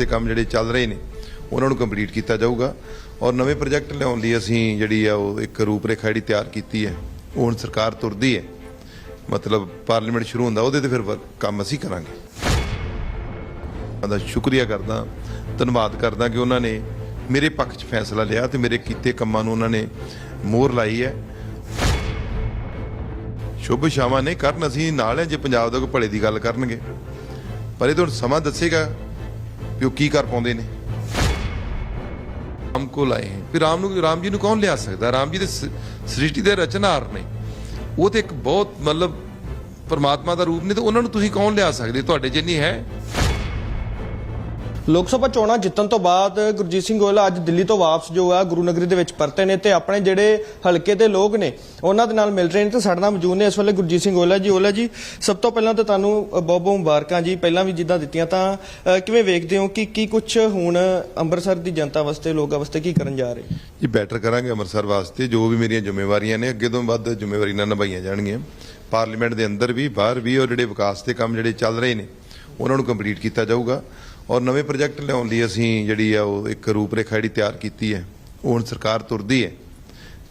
ਦੇ ਕੰਮ ਜਿਹੜੇ ਚੱਲ ਰਹੇ ਨੇ, ਉਹਨਾਂ ਨੂੰ ਕੰਪਲੀਟ ਕੀਤਾ ਜਾਊਗਾ। ਔਰ ਨਵੇਂ ਪ੍ਰੋਜੈਕਟ ਲਿਆਉਣ ਲਈ ਅਸੀਂ ਜਿਹੜੀ ਆ ਉਹ ਇੱਕ ਰੂਪਰੇਖਾ ਜਿਹੜੀ ਤਿਆਰ ਕੀਤੀ ਹੈ, ਉਹ ਹੁਣ ਸਰਕਾਰ ਤੁਰਦੀ ਹੈ। ਮਤਲਬ ਪਾਰਲੀਮੈਂਟ ਸ਼ੁਰੂ ਹੁੰਦਾ, ਉਹਦੇ ਤੇ ਫਿਰ ਕੰਮ ਅਸੀਂ ਕਰਾਂਗੇ। ਦਾ ਸ਼ੁਕਰੀਆ ਕਰਦਾ, ਧੰਨਵਾਦ ਕਰਦਾ ਕਿ ਉਹਨਾਂ ਨੇ ਮੇਰੇ ਪੱਖ 'ਚ ਫੈਸਲਾ ਲਿਆ ਤੇ ਮੇਰੇ ਕੀਤੇ ਕੰਮਾਂ ਨੂੰ ਉਹਨਾਂ ਨੇ ਮੋਹਰ ਲਾਈ ਹੈ। ਸ਼ੁਭ ਸ਼ਾਮਾਂ ਨੇ, ਕਰਨ ਅਸੀਂ ਨਾਲ ਹੈ, ਜੇ ਪੰਜਾਬ ਦਾ ਕੋਈ ਭਲੇ ਦੀ ਗੱਲ ਕਰਨਗੇ। ਪਰ ਇਹ ਤਾਂ ਹੁਣ ਸਮਾਂ ਦੱਸੇਗਾ। ਵੀ ਉਹ ਕੀ ਕਰ ਪਾਉਂਦੇ ਨੇ? ਰਾਮ ਕੋ ਲਾਏ ਹੈ ਵੀ ਰਾਮ ਨੂੰ ਰਾਮ ਜੀ ਨੂੰ ਕੌਣ ਲਿਆ ਸਕਦਾ? ਰਾਮ ਜੀ ਦੇ ਸ੍ਰਿਸ਼ਟੀ ਦੇ ਰਚਨਹਾਰ ਨੇ। ਉਹ ਤੇ ਇੱਕ ਬਹੁਤ ਮਤਲਬ ਪਰਮਾਤਮਾ ਦਾ ਰੂਪ ਨੇ ਤੇ ਉਹਨਾਂ ਨੂੰ ਤੁਸੀਂ ਕੌਣ ਲਿਆ ਸਕਦੇ? ਤੁਹਾਡੇ ਜਿੰਨੀ ਹੈ ਲੋਕ ਸਭਾ ਚੋਣਾਂ ਜਿੱਤਣ ਤੋਂ ਬਾਅਦ ਗੁਰਜੀਤ ਸਿੰਘ ਗੋਇਲ ਅੱਜ ਦਿੱਲੀ ਤੋਂ ਵਾਪਸ ਜੋ ਆ, ਗੁਰੂ ਨਗਰੀ ਦੇ ਵਿੱਚ ਪਰਤੇ ਨੇ ਤੇ ਆਪਣੇ ਜਿਹੜੇ ਹਲਕੇ ਦੇ ਲੋਕ ਨੇ, ਉਹਨਾਂ ਦੇ ਨਾਲ ਮਿਲ ਰਹੇ ਨੇ ਤੇ ਸਾਡੇ ਨਾਲ ਮੌਜੂਦ ਨੇ। ਇਸ ਵੇਲੇ ਗੁਰਜੀਤ ਸਿੰਘ ਗੋਇਲ ਜੀ, ਓਲਾ ਜੀ, ਸਭ ਤੋਂ ਪਹਿਲਾਂ ਤਾਂ ਤੁਹਾਨੂੰ ਬਹੁਤ ਬਹੁਤ ਮੁਬਾਰਕਾਂ ਜੀ। ਪਹਿਲਾਂ ਵੀ ਜਿੱਦਾਂ ਦਿੱਤੀਆਂ ਤਾਂ ਕਿਵੇਂ ਵੇਖਦੇ ਹੋ ਕਿ, ਕੀ ਕੁਝ ਹੁਣ ਅੰਮ੍ਰਿਤਸਰ ਦੀ ਜਨਤਾ ਵਾਸਤੇ, ਲੋਕਾਂ ਵਾਸਤੇ ਕੀ ਕਰਨ ਜਾ ਰਹੇ? ਜੀ, ਬੈਟਰ ਕਰਾਂਗੇ ਅੰਮ੍ਰਿਤਸਰ ਵਾਸਤੇ। ਜੋ ਵੀ ਮੇਰੀਆਂ ਜ਼ਿੰਮੇਵਾਰੀਆਂ ਨੇ, ਅੱਗੇ ਤੋਂ ਵੱਧ ਜ਼ਿੰਮੇਵਾਰੀ ਨਾਲ ਨਿਭਾਈਆਂ ਜਾਣਗੀਆਂ। ਪਾਰਲੀਮੈਂਟ ਦੇ ਅੰਦਰ ਵੀ, ਬਾਹਰ ਵੀ ਔਰ ਜਿਹੜੇ ਵਿਕਾਸ ਦੇ ਕੰਮ ਜਿਹੜੇ ਚੱਲ ਰਹੇ ਨੇ, ਉਹਨਾਂ ਨੂੰ ਕੰਪਲੀਟ ਕੀਤਾ ਜਾਊਗਾ। ਔਰ ਨਵੇਂ ਪ੍ਰੋਜੈਕਟ ਲਿਆਉਣ ਲਈ ਅਸੀਂ ਜਿਹੜੀ ਆ ਉਹ ਇੱਕ ਰੂਪਰੇਖਾ ਜਿਹੜੀ ਤਿਆਰ ਕੀਤੀ ਹੈ, ਉਹ ਹੁਣ ਸਰਕਾਰ ਤੁਰਦੀ ਹੈ।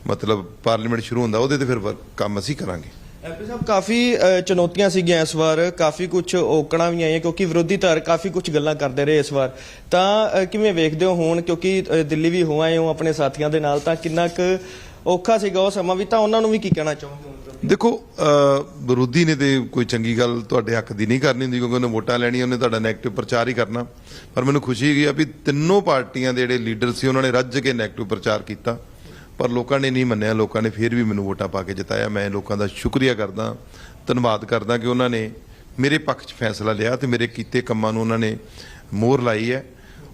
ਮਤਲਬ ਪਾਰਲੀਮੈਂਟ ਸ਼ੁਰੂ ਹੁੰਦਾ, ਉਹਦੇ ਤੇ ਫਿਰ ਵਰ- ਕੰਮ ਅਸੀਂ ਕਰਾਂਗੇ। ਐਮਪੀ ਸਾਹਿਬ, ਕਾਫੀ ਚੁਣੌਤੀਆਂ ਸੀਗੀਆਂ ਇਸ ਵਾਰ, ਕਾਫੀ ਕੁਝ ਔਕੜਾਂ ਵੀ ਆਈਆਂ, ਕਿਉਂਕਿ ਵਿਰੋਧੀ ਧਿਰ ਕਾਫੀ ਕੁਝ ਗੱਲਾਂ ਕਰਦੇ ਰਹੇ ਇਸ ਵਾਰ। ਤਾਂ ਕਿਵੇਂ ਵੇਖਦੇ ਹੋ ਹੁਣ, ਕਿਉਂਕਿ ਦਿੱਲੀ ਵੀ ਹੋ ਆਏ ਹੋ ਆਪਣੇ ਸਾਥੀਆਂ ਦੇ ਨਾਲ, ਤਾਂ ਕਿੰਨਾ ਕੁ ਔਖਾ ਸੀਗਾ ਉਹ ਸਮਾਂ ਵੀ, ਤਾਂ ਉਹਨਾਂ ਨੂੰ ਵੀ ਕੀ ਕਹਿਣਾ ਚਾਹੋਗੇ ਦੇਖੋ ਵਿਰੋਧੀ ਨੇ ਤੇ ਕੋਈ ਚੰਗੀ ਗੱਲ ਤੁਹਾਡੇ ਹੱਕ ਦੀ ਨਹੀਂ ਕਰਨੀ ਹੁੰਦੀ ਕਿਉਂਕਿ ਉਹਨੇ ਵੋਟਾਂ ਲੈਣੀਆਂ, ਉਹਨੇ ਤੁਹਾਡਾ ਨੈਗੇਟਿਵ ਪ੍ਰਚਾਰ ਹੀ ਕਰਨਾ। ਪਰ ਮੈਨੂੰ ਖੁਸ਼ੀ ਹੋਈ ਆ ਵੀ ਤਿੰਨੋਂ ਪਾਰਟੀਆਂ ਦੇ ਜਿਹੜੇ ਲੀਡਰ ਸੀ, ਉਹਨਾਂ ਨੇ ਰੱਜ ਕੇ ਨੈਗੇਟਿਵ ਪ੍ਰਚਾਰ ਕੀਤਾ। ਪਰ ਲੋਕਾਂ ਨੇ ਨਹੀਂ ਮੰਨਿਆ, ਲੋਕਾਂ ਨੇ ਫਿਰ ਵੀ ਮੈਨੂੰ ਵੋਟਾਂ ਪਾ ਕੇ ਜਿਤਾਇਆ। ਮੈਂ ਲੋਕਾਂ ਦਾ ਸ਼ੁਕਰੀਆ ਕਰਦਾ, ਧੰਨਵਾਦ ਕਰਦਾ ਕਿ ਉਹਨਾਂ ਨੇ ਮੇਰੇ ਪੱਖ 'ਚ ਫੈਸਲਾ ਲਿਆ ਤੇ ਮੇਰੇ ਕੀਤੇ ਕੰਮਾਂ ਨੂੰ ਉਹਨਾਂ ਨੇ ਮੋਹਰ ਲਾਈ ਹੈ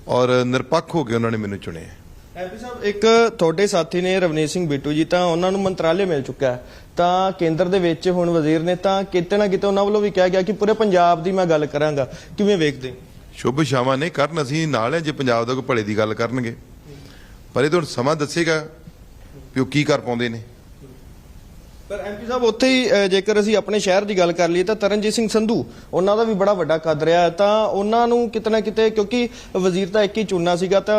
ਔਰ ਨਿਰਪੱਖ ਹੋ ਕੇ ਉਹਨਾਂ ਨੇ ਮੈਨੂੰ ਚੁਣਿਆ ਹੈ ਸਾਹਿਬ, ਇੱਕ ਤੁਹਾਡੇ ਸਾਥੀ ਨੇ ਰਵਨੀਤ ਸਿੰਘ ਬਿੱਟੂ ਜੀ, ਤਾਂ ਉਹਨਾਂ ਨੂੰ ਮੰਤਰਾਲੇ ਮਿਲ ਚੁੱਕਾ ਹੈ। ਤਾਂ ਕੇਂਦਰ ਦੇ ਵਿੱਚ ਹੁਣ ਵਜ਼ੀਰ ਨੇ ਤਾਂ ਕਿਤੇ ਨਾ ਕਿਤੇ ਉਹਨਾਂ ਵੱਲੋਂ ਵੀ ਕਿਹਾ ਗਿਆ ਕਿ ਪੂਰੇ ਪੰਜਾਬ ਦੀ ਮੈਂ ਗੱਲ ਕਰਾਂਗਾ। ਕਿਵੇਂ ਵੇਖਦੇ ਸ਼ੁਭ ਸ਼ਾਮਾਂ ਨੇ, ਕਰਨ ਅਸੀਂ ਨਾਲ ਹੈ ਜੇ ਪੰਜਾਬ ਦਾ ਕੋਈ ਭਲੇ ਦੀ ਗੱਲ ਕਰਨਗੇ। ਪਰ ਇਹ ਤਾਂ ਸਮਾਂ ਦੱਸੇਗਾ ਵੀ ਉਹ ਕੀ ਕਰ ਪਾਉਂਦੇ ਨੇ। ਪਰ ਐਮਪੀ ਸਾਹਿਬ ਉੱਥੇ ਹੀ ਜੇਕਰ ਅਸੀਂ ਆਪਣੇ ਸ਼ਹਿਰ ਦੀ ਗੱਲ ਕਰ ਲਈਏ ਤਾਂ ਤਰਨਜੀਤ ਸਿੰਘ ਸੰਧੂ ਉਹਨਾਂ ਦਾ ਵੀ ਬੜਾ ਵੱਡਾ ਕੱਦ ਰਿਹਾ ਤਾਂ ਉਹਨਾਂ ਨੂੰ ਕਿਤੇ ਨਾ ਕਿਤੇ ਕਿਉਂਕਿ ਵਜ਼ੀਰ ਤਾਂ ਇੱਕ ਹੀ ਚੁਣਨਾ ਸੀਗਾ ਤਾਂ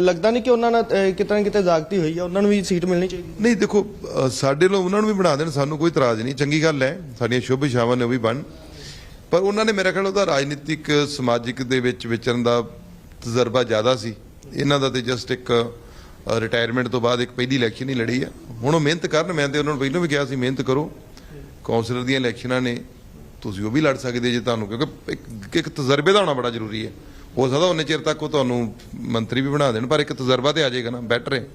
ਲੱਗਦਾ ਨਹੀਂ ਕਿ ਉਹਨਾਂ ਨਾਲ ਅ, ਕਿਤੇ ਨਾ ਕਿਤੇ ਜ਼ਾਗਤੀ ਹੋਈ ਹੈ ਉਹਨਾਂ ਨੂੰ ਵੀ ਸੀਟ ਮਿਲਣੀ ਚਾਹੀਦੀ। ਨਹੀਂ ਦੇਖੋ ਸਾਡੇ ਲੋਕ ਉਹਨਾਂ ਨੂੰ ਵੀ ਬਣਾ ਦੇਣ ਸਾਨੂੰ ਕੋਈ ਇਤਰਾਜ਼ ਨਹੀਂ। ਚੰਗੀ ਗੱਲ ਹੈ ਸਾਡੀਆਂ ਸ਼ੁਭ ਸ਼ਾਮਾਂ ਨੇ ਉਹ ਵੀ ਬਣ। ਪਰ ਉਹਨਾਂ ਨੇ ਮੇਰਾ ਖਿਆਲ ਉਹਦਾ ਰਾਜਨੀਤਿਕ ਸਮਾਜਿਕ ਦੇ ਵਿੱਚ ਵਿਚਰਨ ਦਾ ਤਜਰਬਾ ਜ਼ਿਆਦਾ ਸੀ। ਇਹਨਾਂ ਦਾ ਤੇ ਜਸਟ ਇੱਕ ਰਿਟਾਇਰਮੈਂਟ ਤੋਂ ਬਾਅਦ ਇੱਕ ਪਹਿਲੀ ਇਲੈਕਸ਼ਨ ਹੀ ਲੜੀ ਆ। ਹੁਣ ਉਹ ਮਿਹਨਤ ਕਰਨ ਮੈਂ ਤੇ ਉਹਨਾਂ ਨੂੰ ਪਹਿਲਾਂ ਵੀ ਕਿਹਾ ਸੀ ਮਿਹਨਤ ਕਰੋ। ਕਾਉਂਸਲਰ ਦੀਆਂ ਇਲੈਕਸ਼ਨਾਂ ਨੇ ਤੁਸੀਂ ਉਹ ਵੀ ਲੜ ਸਕਦੇ ਜੇ ਤੁਹਾਨੂੰ ਕਿਉਂਕਿ ਇੱਕ ਇੱਕ ਤਜਰਬੇ ਦਾ ਹੋਣਾ ਬੜਾ ਜ਼ਰੂਰੀ ਹੈ। ਹੋ ਸਕਦਾ ਉਹਨੇ ਚਿਰ ਤੱਕ ਉਹ ਤੁਹਾਨੂੰ ਮੰਤਰੀ ਵੀ ਬਣਾ ਦੇਣ ਪਰ ਇੱਕ ਤਜਰਬਾ ਤੇ ਆ ਜਾਏਗਾ ਨਾ ਬੈਟਰ ਹੈ।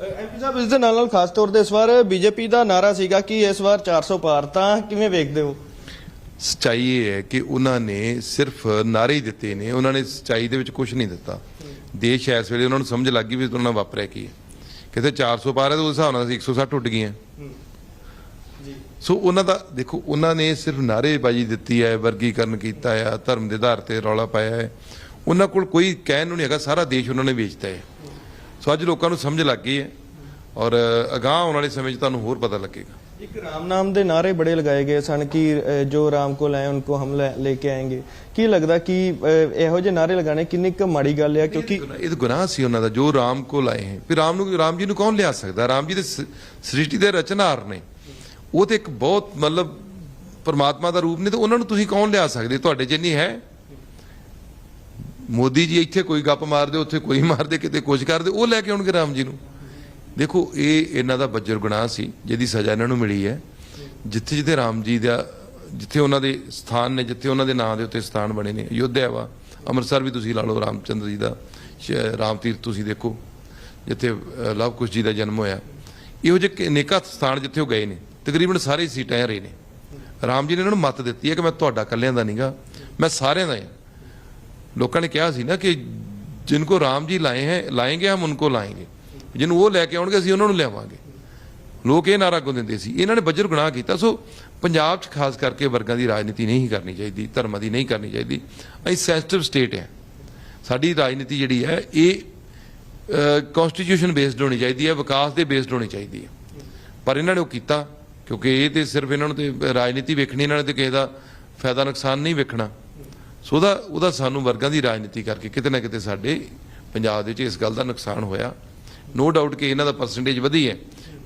ਐਮਪੀ ਸਾਹਿਬ ਇਸ ਦੇ ਨਾਲ ਨਾਲ ਖਾਸ ਤੌਰ ਤੇ ਇਸ ਵਾਰ ਬੀਜੇਪੀ ਦਾ ਨਾਰਾ ਸੀਗਾ ਕਿ ਇਸ ਵਾਰ 400 ਪਾਰ ਤਾਂ ਕਿਵੇਂ ਵੇਖਦੇ ਹੋ? ਸਚਾਈ ਇਹ ਹੈ ਕਿ ਉਹਨਾਂ ਨੇ ਸਿਰਫ ਨਾਰੇ ਹੀ ਦਿੱਤੇ ਨੇ ਉਹਨਾਂ ਨੇ ਸਚਾਈ ਦੇ ਵਿੱਚ ਕੁਝ ਨਹੀਂ ਦਿੱਤਾ। ਦੇਸ਼ ਇਸ ਵੇਲੇ ਉਹਨਾਂ ਨੂੰ ਸਮਝ ਲੱਗ ਗਈ ਵੀ ਉਹਨਾਂ ਨਾਲ ਵਾਪਰਿਆ ਕੀ ਹੈ। ਕਿਤੇ 400 ਪਾਰ ਹੈ ਤਾਂ ਉਸ ਹਿਸਾਬ ਨਾਲ ਅਸੀਂ 160 ਉੱਡ ਗਏ ਹਾਂ ਜੀ। ਸੋ ਉਹਨਾਂ ਦਾ ਦੇਖੋ ਉਹਨਾਂ ਨੇ ਸਿਰਫ ਨਾਰੇਬਾਜ਼ੀ ਦਿੱਤੀ ਹੈ ਵਰਗੀਕਰਨ ਕੀਤਾ ਹੈ ਧਰਮ ਦੇ ਆਧਾਰ ਤੇ ਰੌਲਾ ਪਾਇਆ ਹੈ। ਉਹਨਾਂ ਕੋਲ ਕੋਈ ਕਹਿਣ ਨੂੰ ਨਹੀਂ ਹੈਗਾ ਸਾਰਾ ਦੇਸ਼ ਉਹਨਾਂ ਨੇ ਵੇਚਤਾ ਹੈ। ਸੋ ਅੱਜ ਲੋਕਾਂ ਨੂੰ ਸਮਝ ਲੱਗ ਗਈ ਹੈ ਔਰ ਅਗਾਹ ਆਉਣ ਵਾਲੇ ਸਮੇਂ 'ਚ ਤੁਹਾਨੂੰ ਹੋਰ ਪਤਾ ਲੱਗੇਗਾ। ਇੱਕ ਰਾਮ ਨਾਮ ਦੇ ਨਾਰੇ ਬੜੇ ਲਗਾਏ ਗਏ ਸਨ ਕਿ ਜੋ ਰਾਮ ਕੋ ਲੈ ਉਨਕੋ ਹਮ ਲੈ ਕੇ ਆਏਗੇ। ਕੀ ਲੱਗਦਾ ਕਿ ਇਹੋ ਜਿਹੇ ਨਾਰੇ ਲਗਾਣੇ ਕਿੰਨੀ ਕੁ ਮਾੜੀ ਗੱਲ ਹੈ ਕਿਉਂਕਿ ਇਹ ਤਾਂ ਗੁਨਾਹ ਸੀ ਉਹਨਾਂ ਦਾ, ਜੋ ਰਾਮ ਕੋ ਲਾਏ ਹੈ। ਫਿਰ ਰਾਮ ਨੂੰ, ਰਾਮ ਜੀ ਨੂੰ ਕੌਣ ਲਿਆ ਸਕਦਾ? ਰਾਮ ਜੀ ਦੇ ਸ੍ਰਿਸ਼ਟੀ ਦੇ ਰਚਨਾਰ ਨੇ। ਉਹ ਤੇ ਇੱਕ ਬਹੁਤ, ਮਤਲਬ, ਪਰਮਾਤਮਾ ਦਾ ਰੂਪ ਨੇ, ਤੇ ਉਹਨਾਂ ਨੂੰ ਤੁਸੀਂ ਕੌਣ ਲਿਆ ਸਕਦੇ? ਤੁਹਾਡੇ ਜਿੰਨੀ ਹੈ। ਮੋਦੀ ਜੀ ਇੱਥੇ ਕੋਈ ਗੱਪ ਮਾਰਦੇ, ਉੱਥੇ ਕੋਈ ਮਾਰਦੇ, ਕਿਤੇ ਕੁਝ ਕਰਦੇ, ਉਹ ਲੈ ਕੇ ਆਉਣਗੇ ਰਾਮ ਜੀ ਨੂੰ। ਦੇਖੋ ਇਹ ਇਹਨਾਂ ਦਾ ਬੱਜਰ ਗੁਨਾਹ ਸੀ ਜਿਹਦੀ ਸਜ਼ਾ ਇਹਨਾਂ ਨੂੰ ਮਿਲੀ ਹੈ। ਜਿੱਥੇ ਜਿੱਥੇ ਰਾਮ ਜੀ ਦਾ ਜਿੱਥੇ ਉਹਨਾਂ ਦੇ ਸਥਾਨ ਨੇ ਜਿੱਥੇ ਉਹਨਾਂ ਦੇ ਨਾਂ ਦੇ ਉੱਤੇ ਸਥਾਨ ਬਣੇ ਨੇ ਅਯੋਧਿਆ ਵਾ ਅੰਮ੍ਰਿਤਸਰ ਵੀ ਤੁਸੀਂ ਲਾ ਲਓ ਰਾਮਚੰਦਰ ਜੀ ਦਾ ਸ਼- ਰਾਮ ਤੀਰਥ ਤੁਸੀਂ ਦੇਖੋ ਜਿੱਥੇ ਅ, ਲਵ ਕੁਸ਼ ਜੀ ਦਾ ਜਨਮ ਹੋਇਆ। ਇਹੋ ਜਿਹੇ ਕਿ ਅਨੇਕਾਂ ਸਥਾਨ ਜਿੱਥੇ ਉਹ ਗਏ ਨੇ ਤਕਰੀਬਨ ਸਾਰੇ ਸੀਟਾਂ ਹੀ ਰਹੇ ਨੇ। ਰਾਮ ਜੀ ਨੇ ਇਹਨਾਂ ਨੂੰ ਮੱਤ ਦਿੱਤੀ ਹੈ ਕਿ ਮੈਂ ਤੁਹਾਡਾ ਕੱਲਿਆਂ ਦਾ ਨਹੀਂਗਾ ਮੈਂ ਸਾਰਿਆਂ ਦਾ ਹਾਂ ਲੋਕਾਂ ਨੇ ਕਿਹਾ ਸੀ ਨਾ ਕਿ ਜਿਨਕੋ ਰਾਮ ਜੀ ਲਾਏ ਹੈ ਲਾਏਗੇ ਹਮ ਉਨਕੋ ਲਾਏਗੇ। ਜਿਹਨੂੰ ਉਹ ਲੈ ਕੇ ਆਉਣਗੇ, ਅਸੀਂ ਉਹਨਾਂ ਨੂੰ ਲਿਆਵਾਂਗੇ। ਲੋਕ ਇਹ ਨਾਰਾ ਅੱਗੋਂ ਦਿੰਦੇ ਸੀ। ਇਹਨਾਂ ਨੇ ਬੱਜਰ ਗੁਨਾਹ ਕੀਤਾ। ਸੋ ਪੰਜਾਬ 'ਚ ਖਾਸ ਕਰਕੇ ਵਰਗਾਂ ਦੀ ਰਾਜਨੀਤੀ ਨਹੀਂ ਕਰਨੀ ਚਾਹੀਦੀ, ਧਰਮਾਂ ਦੀ ਨਹੀਂ ਕਰਨੀ ਚਾਹੀਦੀ। ਅਸੀਂ ਸੈਂਸਿਟਿਵ ਸਟੇਟ ਹੈ। ਸਾਡੀ ਰਾਜਨੀਤੀ ਜਿਹੜੀ ਹੈ, ਇਹ ਕਨਸਟੀਟਿਊਸ਼ਨ ਬੇਸਡ ਹੋਣੀ ਚਾਹੀਦੀ ਹੈ, ਵਿਕਾਸ ਦੇ ਬੇਸਡ ਹੋਣੀ ਚਾਹੀਦੀ ਹੈ। ਪਰ ਇਹਨਾਂ ਨੇ ਉਹ ਕੀਤਾ ਕਿਉਂਕਿ ਇਹ ਤੇ ਸਿਰਫ ਇਹਨਾਂ ਨੂੰ ਤੇ ਰਾਜਨੀਤੀ ਵੇਖਣੀ, ਇਹਨਾਂ ਨੇ ਤੇ ਕਿਸੇ ਦਾ ਫਾਇਦਾ ਨੁਕਸਾਨ ਨਹੀਂ ਵੇਖਣਾ। ਸੋ ਉਹਦਾ ਉਹਦਾ ਸਾਨੂੰ ਵਰਗਾਂ ਦੀ ਰਾਜਨੀਤੀ ਕਰਕੇ ਕਿਤੇ ਨਾ ਕਿਤੇ ਸਾਡੇ ਪੰਜਾਬ ਦੇ ਵਿੱਚ ਇਸ ਗੱਲ ਦਾ ਨੁਕਸਾਨ ਹੋਇਆ। ਨੋ ਡਾਊਟ ਕਿ ਇਹਨਾਂ ਦਾ ਪਰਸੈਂਟੇਜ ਵਧੀ ਹੈ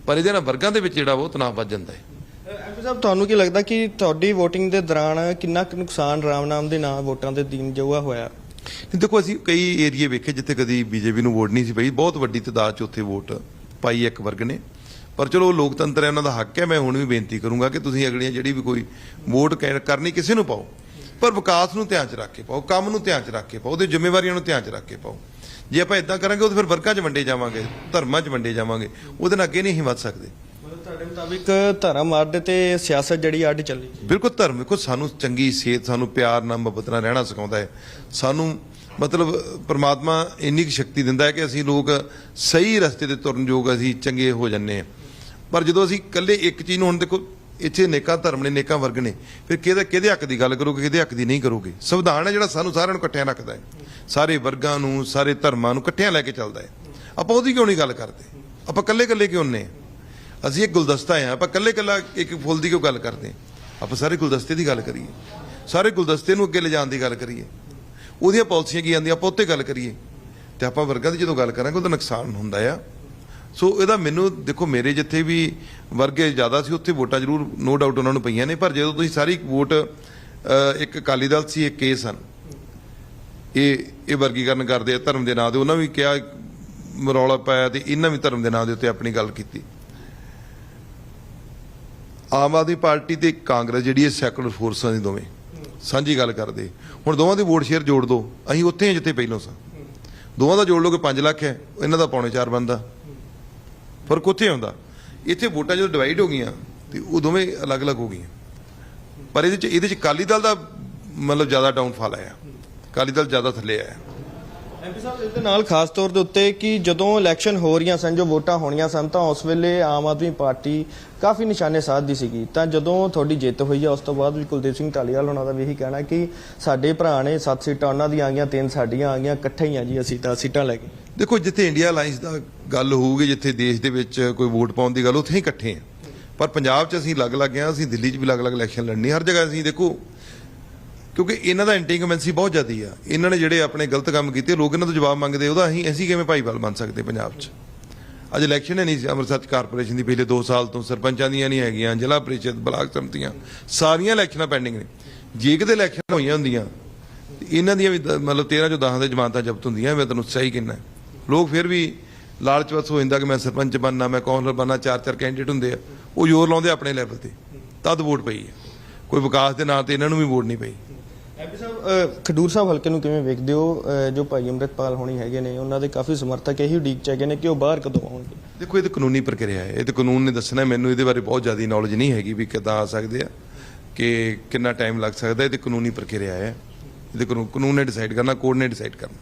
ਪਰ ਇਹਦੇ ਨਾਲ ਵਰਗਾਂ ਦੇ ਵਿੱਚ ਜਿਹੜਾ ਉਹ ਤਣਾਅ ਵੱਧ ਜਾਂਦਾ ਹੈ। ਐਮਪੀ ਸਾਹਿਬ ਤੁਹਾਨੂੰ ਕੀ ਲੱਗਦਾ ਕਿ ਤੁਹਾਡੀ VOTING ਦੇ ਦੌਰਾਨ ਕਿੰਨਾ ਕੁ ਨੁਕਸਾਨ ਰਾਮ ਨਾਮ ਦੇ ਨਾਂ ਵੋਟਾਂ ਦੇ ਦਿਨ ਜੋ ਆ ਹੋਇਆ? ਨਹੀਂ ਦੇਖੋ ਅਸੀਂ ਕਈ ਏਰੀਏ ਵੇਖੇ ਜਿੱਥੇ ਕਦੀ ਬੀਜੇਪੀ ਨੂੰ ਵੋਟ ਨਹੀਂ ਸੀ ਪਈ। ਬਹੁਤ ਵੱਡੀ ਤਾਦਾਦ 'ਚ ਉੱਥੇ ਵੋਟ ਪਾਈ ਇੱਕ ਵਰਗ ਨੇ। ਪਰ ਚਲੋ ਉਹ ਲੋਕਤੰਤਰ ਹੈ ਉਹਨਾਂ ਦਾ ਹੱਕ ਹੈ। ਮੈਂ ਹੁਣ ਵੀ ਬੇਨਤੀ ਕਰੂੰਗਾ ਕਿ ਤੁਸੀਂ ਅਗਲੀਆਂ ਜਿਹੜੀ ਵੀ ਕੋਈ ਵੋਟ ਕਹਿ- ਕਰਨੀ ਕਿਸੇ ਨੂੰ ਪਾਓ। ਪਰ ਵਿਕਾਸ ਨੂੰ ਧਿਆਨ 'ਚ ਰੱਖ ਕੇ ਪਾਓ ਕੰਮ ਨੂੰ ਧਿਆਨ 'ਚ ਰੱਖ ਕੇ ਪਾਓ ਉਹਦੀ ਜ਼ਿੰਮੇਵਾਰੀਆਂ ਨੂੰ ਧਿਆਨ 'ਚ ਰੱਖ ਕੇ ਪਾਓ। ਜੇ ਆਪਾਂ ਇਦਾਂ ਕਰਾਂਗੇ ਉਹ ਤਾਂ ਫਿਰ ਵਰਗਾਂ 'ਚ ਵੰਡੇ ਜਾਵਾਂਗੇ ਧਰਮਾਂ 'ਚ ਵੰਡੇ ਜਾਵਾਂਗੇ ਉਹਦੇ ਨਾਲ ਅੱਗੇ ਨਹੀਂ ਅਸੀਂ ਵੱਧ ਸਕਦੇ। ਮਤਲਬ ਤੁਹਾਡੇ ਮੁਤਾਬਿਕ ਧਰਮ ਅੱਡ ਤੇ ਸਿਆਸਤ ਜਿਹੜੀ ਅੱਡ ਚੱਲੀ ਬਿਲਕੁਲ ਧਰਮ ਵੇਖੋ ਸਾਨੂੰ ਚੰਗੀ ਸਿਹਤ ਸਾਨੂੰ ਪਿਆਰ ਨਾਲ ਮੁਹੱਬਤ ਨਾਲ ਰਹਿਣਾ ਸਿਖਾਉਂਦਾ ਹੈ। ਸਾਨੂੰ ਮਤਲਬ ਪ੍ਰਮਾਤਮਾ ਇੰਨੀ ਕੁ ਸ਼ਕਤੀ ਦਿੰਦਾ ਹੈ ਕਿ ਅਸੀਂ ਲੋਕ ਸਹੀ ਰਸਤੇ ਤੇ ਤੁਰਨ ਯੋਗ ਅਸੀਂ ਚੰਗੇ ਹੋ ਜੰਨੇ ਆ ਪਰ ਜਦੋਂ ਅਸੀਂ ਇਕੱਲੇ ਇੱਕ ਚੀਜ਼ ਨੂੰ ਹੁਣ ਦੇਖੋ ਇੱਥੇ ਨੇਕਾਂ ਧਰਮ ਨੇ, ਨੇਕਾਂ ਵਰਗ ਨੇ। ਫਿਰ ਕਿਹਦੇ ਕਿਹਦੇ ਹੱਕ ਦੀ ਗੱਲ ਕਰੋਗੇ, ਕਿਹਦੇ ਹੱਕ ਦੀ ਨਹੀਂ ਕਰੋਗੇ? ਸੰਵਿਧਾਨ ਹੈ ਜਿਹੜਾ ਸਾਨੂੰ ਸਾਰਿਆਂ ਨੂੰ ਇਕੱਠਿਆਂ ਰੱਖਦਾ ਹੈ। ਸਾਰੇ ਵਰਗਾਂ ਨੂੰ, ਸਾਰੇ ਧਰਮਾਂ ਨੂੰ ਇਕੱਠਿਆਂ ਲੈ ਕੇ ਚੱਲਦਾ ਹੈ। ਆਪਾਂ ਉਹਦੀ ਕਿਉਂ ਨਹੀਂ ਗੱਲ ਕਰਦੇ? ਆਪਾਂ ਇਕੱਲੇ ਇਕੱਲੇ ਕਿਉਂ ਨੇ ਅਸੀਂ ਇੱਕ ਗੁਲਦਸਤਾ ਆ ਆਪਾਂ ਇਕੱਲੇ ਇਕੱਲਾ ਇੱਕ ਫੁੱਲ ਦੀ ਕਿਉਂ ਗੱਲ ਕਰਦੇ ਆਪਾਂ ਸਾਰੇ ਗੁਲਦਸਤੇ ਦੀ ਗੱਲ ਕਰੀਏ। ਸਾਰੇ ਗੁਲਦਸਤੇ ਨੂੰ ਅੱਗੇ ਲਿਜਾਣ ਦੀ ਗੱਲ ਕਰੀਏ। ਉਹਦੀਆਂ ਪਾਲਿਸੀਆਂ ਕੀ ਆਂਦੀਆਂ ਆਪਾਂ ਉੱਤੇ ਗੱਲ ਕਰੀਏ। ਤੇ ਆਪਾਂ ਵਰਗਾਂ ਦੀ ਜਦੋਂ ਗੱਲ ਕਰਾਂਗੇ, ਉਹਦਾ ਨੁਕਸਾਨ ਹੁੰਦਾ ਆ। ਸੋ ਇਹਦਾ ਮੈਨੂੰ ਦੇਖੋ, ਮੇਰੇ ਜਿੱਥੇ ਵੀ ਵਰਗੇ ਜ਼ਿਆਦਾ ਸੀ, ਉੱਥੇ ਵੋਟਾਂ ਜ਼ਰੂਰ ਨੋ ਡਾਊਟ ਉਹਨਾਂ ਨੂੰ ਪਈਆਂ ਨੇ, ਪਰ ਜਦੋਂ ਤੁਸੀਂ ਸਾਰੀ ਵੋਟ ਇੱਕ ਅਕਾਲੀ ਦਲ ਸੀ, ਇੱਕ ਕੇਸ ਹਨ ਇਹ ਇਹ ਵਰਗੀਕਰਨ ਕਰਦੇ ਆ, ਧਰਮ ਦੇ ਨਾਂ ਤੇ। ਉਹਨਾਂ ਵੀ ਕਿਹਾ ਮਰੌਲਾ ਪਾਇਆ ਤੇ ਇਹਨਾਂ ਵੀ ਧਰਮ ਦੇ ਨਾਂ ਦੇ ਉੱਤੇ ਆਪਣੀ ਗੱਲ ਕੀਤੀ। ਆਮ ਆਦਮੀ ਪਾਰਟੀ ਤੇ ਕਾਂਗਰਸ ਜਿਹੜੀ ਹੈ ਸੈਕੂਲਰ ਫੋਰਸਾਂ ਦੀ ਦੋਵੇਂ। ਸਾਂਝੀ ਗੱਲ ਕਰਦੇ। ਹੁਣ ਦੋਵਾਂ ਦੀ ਵੋਟ ਸ਼ੇਅਰ ਜੋੜ ਦੋ। ਅਸੀਂ ਉੱਥੇ ਹਾਂ ਜਿੱਥੇ ਪਹਿਲੋਂ ਸਾਂ। ਦੋਵਾਂ ਦਾ ਜੋੜ ਲਓ ਕਿ 5 ਲੱਖ ਹੈ। ਇਹਨਾਂ ਦਾ ਪੌਣੇ 4 ਬੰਦਾ ਫ਼ਰਕ ਉੱਥੇ ਆਉਂਦਾ। ਇੱਥੇ ਵੋਟਾਂ ਜਦੋਂ ਡਿਵਾਈਡ ਹੋ ਗਈਆਂ, ਤੇ ਉਹ ਦੋਵੇਂ ਅਲੱਗ-ਅਲੱਗ ਹੋ ਗਈਆਂ। ਪਰ ਇਹਦੇ ਚ ਇਹਦੇ ਚ ਅਕਾਲੀ ਦਲ ਦਾ ਮਤਲਬ ਜ਼ਿਆਦਾ ਡਾਊਨਫਾਲ ਆਇਆ। ਅਕਾਲੀ ਦਲ ਜ਼ਿਆਦਾ ਥੱਲੇ ਆਇਆ। ਐਮਪੀ ਸਾਹਿਬ ਇਸ ਦੇ ਨਾਲ ਖਾਸ ਤੌਰ ਦੇ ਉੱਤੇ ਕਿ ਜਦੋਂ ਇਲੈਕਸ਼ਨ ਹੋ ਰਹੀਆਂ ਸਨ, ਜੋ ਵੋਟਾਂ ਹੋਣੀਆਂ ਸਨ, ਤਾਂ ਉਸ ਵੇਲੇ ਆਮ ਆਦਮੀ ਪਾਰਟੀ ਕਾਫੀ ਨਿਸ਼ਾਨੇ ਸਾਧਦੀ ਸੀਗੀ। ਤਾਂ ਜਦੋਂ ਤੁਹਾਡੀ ਜਿੱਤ ਹੋਈ ਆ, ਉਸ ਤੋਂ ਬਾਅਦ ਵੀ ਕੁਲਦੀਪ ਸਿੰਘ ਢਾਲੀਵਾਲ ਉਹਨਾਂ ਦਾ ਵੀ ਇਹੀ ਕਹਿਣਾ ਕਿ ਸਾਡੇ ਭਰਾ ਨੇ 7 ਸੀਟਾਂ, ਉਹਨਾਂ ਦੀਆਂ ਆ ਗਈਆਂ, ਤਿੰਨ ਸਾਡੀਆਂ ਆ ਗਈਆਂ, ਇਕੱਠੇ ਹੀ ਆ ਜੀ, ਅਸੀਂ ਤਾਂ ਸੀਟਾਂ ਲੈ ਕੇ। ਦੇਖੋ, ਜਿੱਥੇ ਇੰਡੀਆ ਅਲਾਈਅੰਸ ਦਾ ਗੱਲ ਹੋਊਗੀ, ਜਿੱਥੇ ਦੇਸ਼ ਦੇ ਵਿੱਚ ਕੋਈ ਵੋਟ ਪਾਉਣ ਦੀ ਗੱਲ, ਉੱਥੇ ਹੀ ਇਕੱਠੇ ਆ। ਪਰ ਪੰਜਾਬ 'ਚ ਅਸੀਂ ਅਲੱਗ-ਅਲੱਗ ਆ ਅਸੀਂ ਦਿੱਲੀ 'ਚ ਵੀ ਅਲੱਗ-ਅਲੱਗ ਇਲੈਕਸ਼ਨ ਲੜਨੀ ਹਰ ਜਗ੍ਹਾ ਅਸੀਂ ਦੇਖੋ, ਕਿਉਂਕਿ ਇਹਨਾਂ ਦਾ ਇੰਟੀਗਮੈਂਸੀ ਬਹੁਤ ਜ਼ਿਆਦੀ ਆ। ਇਹਨਾਂ ਨੇ ਜਿਹੜੇ ਆਪਣੇ ਗਲਤ ਕੰਮ ਕੀਤੇ, ਲੋਕ ਇਹਨਾਂ ਤੋਂ ਜਵਾਬ ਮੰਗਦੇ, ਉਹਦਾ ਅਸੀਂ ਅਸੀਂ ਕਿਵੇਂ ਭਾਈਵਾਲ ਬਣ ਸਕਦੇ ਪੰਜਾਬ 'ਚ? ਅੱਜ ਇਲੈਕਸ਼ਨ ਹੈ ਨਹੀਂ ਸੀ, ਅੰਮ੍ਰਿਤਸਰ 'ਚ ਕਾਰਪੋਰੇਸ਼ਨ ਦੀ ਪਿਛਲੇ 2 ਸਾਲ ਤੋਂ ਸਰਪੰਚਾਂ ਦੀਆਂ ਨਹੀਂ ਹੈਗੀਆਂ, ਜ਼ਿਲ੍ਹਾ ਪ੍ਰੀਸ਼ਦ, ਬਲਾਕ ਸੰਮਤੀਆਂ ਸਾਰੀਆਂ ਇਲੈਕਸ਼ਨਾਂ ਪੈਂਡਿੰਗ ਨੇ। ਜੇ ਕਿਤੇ ਇਲੈਕਸ਼ਨ ਹੋਈਆਂ ਹੁੰਦੀਆਂ ਇਹਨਾਂ ਦੀਆਂ ਵੀ ਮਤਲਬ 13 ਚੋਂ 10 ਦੇ ਜ਼ਮਾਨਤਾਂ ਜ਼ਬਤ ਹੁੰਦੀਆਂ, ਮੈਂ ਤੁਹਾਨੂੰ ਸਹੀ ਕਿੰਨਾ ਲੋਕ ਫਿਰ ਵੀ ਲਾਲਚਵਸ ਹੋ ਜਾਂਦਾ ਕਿ ਮੈਂ ਸਰਪੰਚ ਬਣਨਾ ਮੈਂ ਕੌਂਸਲਰ ਬਣਨਾ ਚਾਰ ਚਾਰ ਕੈਂਡੀਡੇਟ ਹੁੰਦੇ ਆ। ਉਹ ਜ਼ੋਰ ਲਾਉਂਦੇ ਆਪਣੇ ਲੈਵਲ ਤੇ। ਤਦ ਵੋਟ ਪਈ ਹੈ। ਕੋਈ ਵਿਕਾਸ ਦੇ ਨਾਂ ਤੇ ਇਹਨਾਂ ਨੂੰ ਵੀ ਵੋਟ ਨਹੀਂ ਪਈ। ਐਮਪੀ ਸਾਹਿਬ ਖਡੂਰ ਸਾਹਿਬ ਹਲਕੇ ਨੂੰ ਕਿਵੇਂ ਵੇਖਦੇ ਹੋ? ਜੋ ਭਾਈ ਅੰਮ੍ਰਿਤਪਾਲ ਹੋਣੀ ਹੈਗੇ ਨੇ ਉਹਨਾਂ ਦੇ ਕਾਫੀ ਸਮਰਥਕ ਇਹੀ ਉਡੀਕ ਚ ਹੈਗੇ ਨੇ ਕਿ ਉਹ ਬਾਹਰ ਕਦੋਂ ਆਉਣਗੇ? ਦੇਖੋ ਇਹ ਤਾਂ ਕਾਨੂੰਨੀ ਪ੍ਰਕਿਰਿਆ ਹੈ। ਇਹ ਤਾਂ ਕਾਨੂੰਨ ਨੇ ਦੱਸਣਾ ਮੈਨੂੰ ਇਹਦੇ ਬਾਰੇ ਬਹੁਤ ਜ਼ਿਆਦਾ ਨੌਲੇਜ ਨਹੀਂ ਹੈਗੀ ਵੀ ਕਿੱਦਾਂ ਆ ਸਕਦੇ ਆ ਕਿ ਕਿੰਨਾ ਟਾਈਮ ਲੱਗ ਸਕਦਾ ਇਹ ਤੇ ਕਾਨੂੰਨੀ ਪ੍ਰਕਿਰਿਆ ਹੈ। ਇਹ ਤੇ ਕਾਨੂੰਨ ਨੇ ਡਿਸਾਈਡ ਕਰਨਾ ਕੋਰਟ ਨੇ ਡਿਸਾਈਡ ਕਰਨਾ।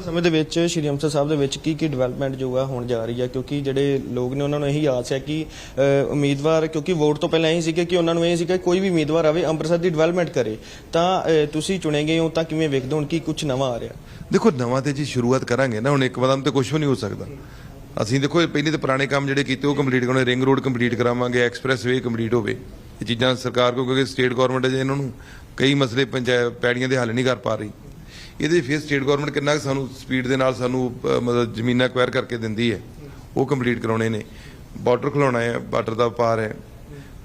ਸਮੇਂ ਦੇ ਵਿੱਚ ਸ਼੍ਰੀ ਅੰਮ੍ਰਿਤਸਰ ਸਾਹਿਬ ਦੇ ਵਿੱਚ ਕੀ ਕੀ ਡਿਵੈਲਪਮੈਂਟ ਜੋ ਆ ਹੋਣ ਜਾ ਰਹੀ ਹੈ ਕਿਉਂਕਿ ਜਿਹੜੇ ਲੋਕ ਨੇ ਉਹਨਾਂ ਨੂੰ ਇਹੀ ਆਸ ਹੈ ਕਿ ਅਹ, ਉਮੀਦਵਾਰ ਕਿਉਂਕਿ ਵੋਟ ਤੋਂ ਪਹਿਲਾਂ ਇਹੀ ਸੀਗਾ ਕਿ ਉਹਨਾਂ ਨੂੰ ਇਹ ਸੀਗਾ ਕਿ ਕੋਈ ਵੀ ਉਮੀਦਵਾਰ ਆਵੇ ਅੰਮ੍ਰਿਤਸਰ ਦੀ ਡਿਵੈਲਪਮੈਂਟ ਕਰੇ। ਤਾਂ ਅਹ, ਤੁਸੀਂ ਚੁਣੇ ਗਏ ਹੋ ਤਾਂ ਕਿਵੇਂ ਵੇਖਦੇ ਹੋ? ਹੁਣ ਕੀ ਕੁਝ ਨਵਾਂ ਆ ਰਿਹਾ? ਦੇਖੋ ਨਵਾਂ ਤੇ ਜੀ ਸ਼ੁਰੂਆਤ ਕਰਾਂਗੇ ਨਾ ਹੁਣ ਇੱਕ ਵਾਰ ਤਾਂ ਕੁਝ ਵੀ ਨਹੀਂ ਹੋ ਸਕਦਾ। ਅਸੀਂ ਦੇਖੋ ਇਹ ਪਹਿਲੇ ਤੇ ਪੁਰਾਣੇ ਕੰਮ ਜਿਹੜੇ ਕੀਤੇ ਉਹ ਕੰਪਲੀਟ ਕਰਾਉਣੇ ਰਿੰਗ ਰੋਡ ਕੰਪਲੀਟ ਕਰਾਵਾਂਗੇ ਐਕਸਪ੍ਰੈਸ ਵੇ ਕੰਪਲੀਟ ਹੋਵੇ। ਇਹ ਚੀਜ਼ਾਂ ਸਰਕਾਰ ਕੋ ਕਿਉਂਕਿ ਸਟੇਟ ਗਵਰਨਮੈਂਟ ਅਜੇ ਇਹਨਾਂ ਨੂੰ ਕਈ ਮਸਲੇ ਪੰਚਾਇਤ ਪੈੜੀਆਂ ਦੇ ਹੱਲ ਨਹੀਂ ਕਰ ਪਾ ਰਹੀ। ਇਹਦੇ ਫਿਰ ਸਟੇਟ ਗਵਰਨਮੈਂਟ ਕਿੰਨਾ ਕੁ ਸਾਨੂੰ ਸਪੀਡ ਦੇ ਨਾਲ ਸਾਨੂੰ ਮਤਲਬ ਜ਼ਮੀਨਾਂ ਐਕਵਾਇਰ ਕਰਕੇ ਦਿੰਦੀ ਹੈ। ਉਹ ਕੰਪਲੀਟ ਕਰਾਉਣੇ ਨੇ। ਬਾਰਡਰ ਖਲਾਉਣਾ ਹੈ ਬਾਰਡਰ ਦਾ ਪਾਰ ਹੈ।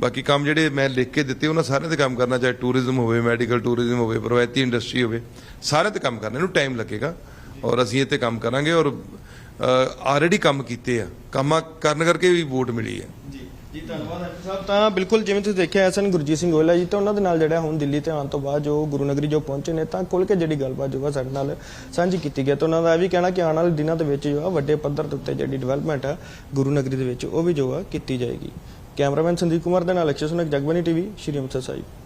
ਬਾਕੀ ਕੰਮ ਜਿਹੜੇ ਮੈਂ ਲਿਖ ਕੇ ਦਿੱਤੇ, ਉਹਨਾਂ ਸਾਰਿਆਂ ਤੇ ਕੰਮ ਕਰਨਾ, ਚਾਹੇ ਟੂਰਿਜ਼ਮ ਹੋਵੇ ਮੈਡੀਕਲ ਟੂਰਿਜ਼ਮ ਹੋਵੇ ਪ੍ਰਵਾਇਤੀ ਇੰਡਸਟਰੀ ਹੋਵੇ, ਸਾਰਿਆਂ ਤੇ ਕੰਮ ਕਰਨਾ, ਇਹਨੂੰ ਟਾਈਮ ਲੱਗੇਗਾ। ਔਰ ਅਸੀਂ ਇਹ ਤੇ ਕੰਮ ਕਰਾਂਗੇ ਔਰ ਆਲਰੇਡੀ ਕੰਮ ਕੀਤੇ ਆ। ਕੰਮਾਂ ਕਰਨ ਕਰਕੇ ਵੀ ਵੋਟ ਮਿਲੀ ਹੈ। ਜੀ, ਧੰਨਵਾਦ ਐਮਪੀ ਸਾਹਿਬ। ਤਾਂ ਬਿਲਕੁਲ ਜਿਵੇਂ ਤੁਸੀਂ ਦੇਖਿਆ ਐਸਨ ਗੁਰਜੀਤ ਸਿੰਘ ਗੋਇਲਾ ਜੀ ਤੇ ਉਹਨਾਂ ਦੇ ਨਾਲ ਜਿਹੜਾ ਹੁਣ ਦਿੱਲੀ ਤੇ ਆਉਣ ਤੋਂ ਬਾਅਦ ਜੋ ਗੁਰੂ ਨਗਰੀ ਜੋ ਪਹੁੰਚੇ ਨੇ, ਤਾਂ ਖੁੱਲ ਕੇ ਜਿਹੜੀ ਗੱਲਬਾਤ ਜੋ ਆ ਸਾਡੇ ਨਾਲ ਸਾਂਝੀ ਕੀਤੀ ਗਈ ਤੇ ਉਹਨਾਂ ਦਾ ਇਹ ਵੀ ਕਹਿਣਾ ਕਿ ਆਉਣ ਵਾਲੇ ਦਿਨਾਂ ਦੇ ਵਿੱਚ ਜੋ ਆ ਵੱਡੇ ਪੱਧਰ ਦੇ ਉੱਤੇ ਜਿਹੜੀ ਡਿਵੈਲਪਮੈਂਟ ਆ ਗੁਰੂ ਨਗਰੀ ਦੇ ਵਿੱਚ, ਉਹ ਵੀ ਜੋ ਆ ਕੀਤੀ ਜਾਏਗੀ। ਕੈਮਰਾਮੈਨ ਸੰਦੀਪ ਕੁਮਾਰ ਦੇ ਨਾਲ ਅਕਸ਼ੇ ਸੁਨਕ ਜਗਬਾਨੀ ਟੀਵੀ, ਸ਼੍ਰੀ ਅੰਮ੍ਰਿਤਸਰ ਸਾਹਿਬ।